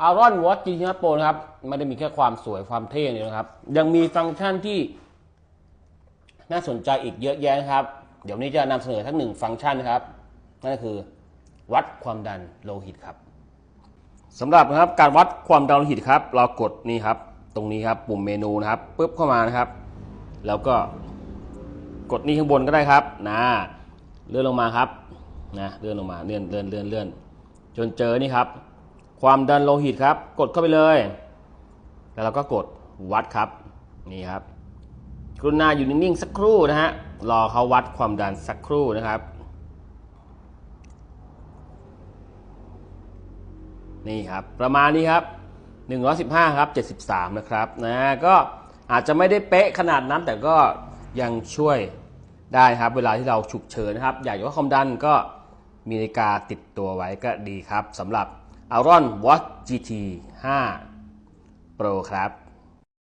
อารอนวอตจีทีโปรนะครับ ไม่ได้มีแค่ความสวยความเท่อย่างเดียนะครับ ยังมีฟังก์ชันที่น่าสนใจอีกเยอะแยะนะครับ เดี๋ยวนนี้จะนำเสนอทั้งหนึ่งฟังก์ชันนะครับ นั่นก็คือวัดความดันโลหิตครับสำหรับนะครับการวัดความดันโลหิตครับ เรากดนี่ครับ ตรงนี้ครับปุ่มเมนูนะครับปุ๊บเข้ามานะครับ แล้วก็กดนี่ข้างบนก็ได้ครับนะเลื่อนลงมาครับนะเลื่อนลงมาเลื่อนเลื่อนเลื่อนเลื่อนจนเจอนี่ครับ ความดันโลหิตครับ กดเข้าไปเลย แล้วเราก็กดวัดครับนี่ครับกรุณาอยู่นิ่งๆสักครู่นะฮะรอเขาวัดความดันสักครู่นะครับ นี่ครับประมาณนี้ครับ 115 ครับ 73 นะครับนะก็อาจจะไม่ได้เป๊ะขนาดนั้น แต่ก็ยังช่วยได้ครับ เวลาที่เราฉุกเฉินนะครับ อยากจะวัดความดันก็มีนาฬิกาติดตัวไว้ก็ดีครับสำหรับ อารอนวอตจีทีห้าโปรครับ